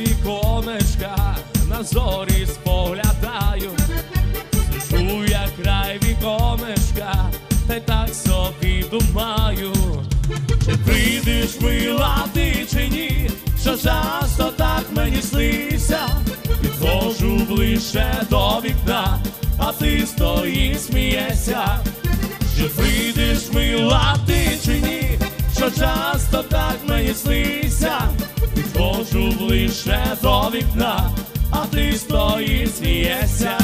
віконечка, на зорі споглядаю, сижу я край віконечка, та й так собі думаю, чи прийдеш мила ти чи ні, що часто так мені сниться, підходжу ближче до вікна, а ти стоїш смієшся. Чи прийдеш мила ти чи ні, що часто так мені сниться, ближче до вікна, а ти стоїш смієшся.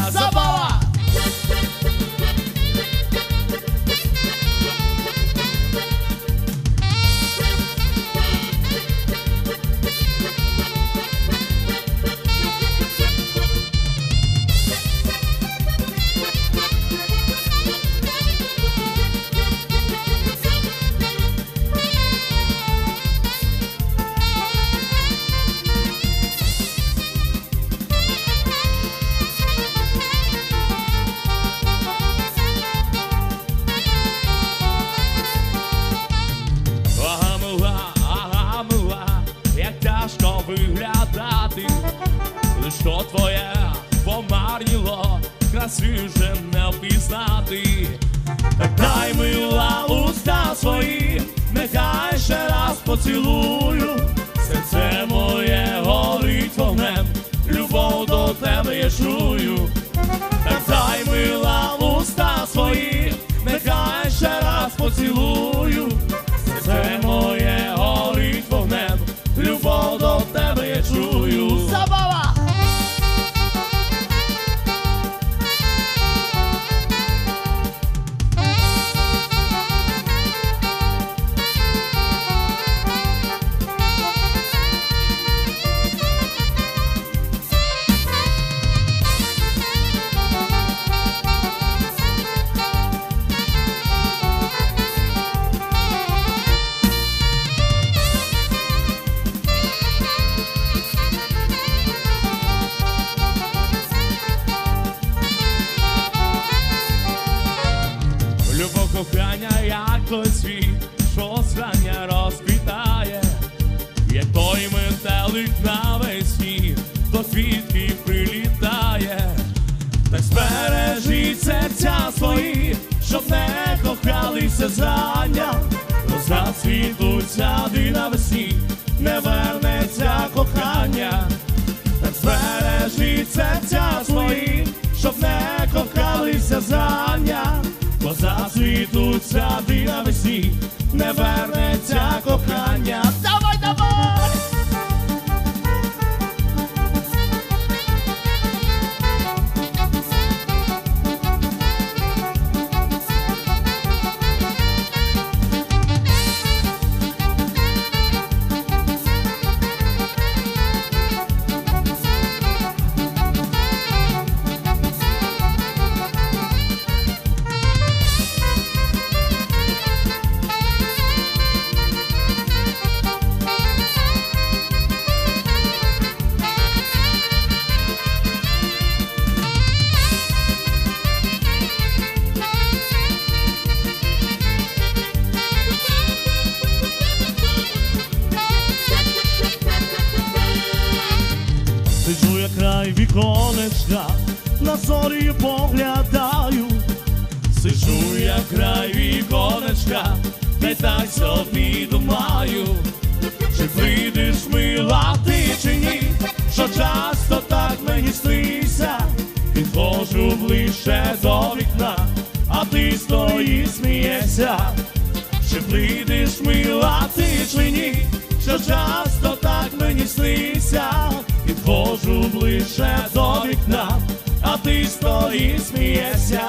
Виглядати, лише твоє помарніло, краси вже не впізнати. Дай мила уста свої, нехай ще раз поцілую, той світ, що зрання розквітає, як той метелик навесні, до світки прилітає, так збережіть серця свої, щоб не кохалися зрання, зацвітуть сади навесні, не вернеться край віконечка, на зорі поглядаю. Сиджу я край віконечка, й так собі думаю. Чи прийдеш мила ти чи ні, що часто так мені сниться, підходжу ближче до вікна, а ти стоїш смієшся. Чи прийдеш мила ти чи ні, що часто так мені сниться, підходжу ближче до вікна, а ти стоїш смієшся.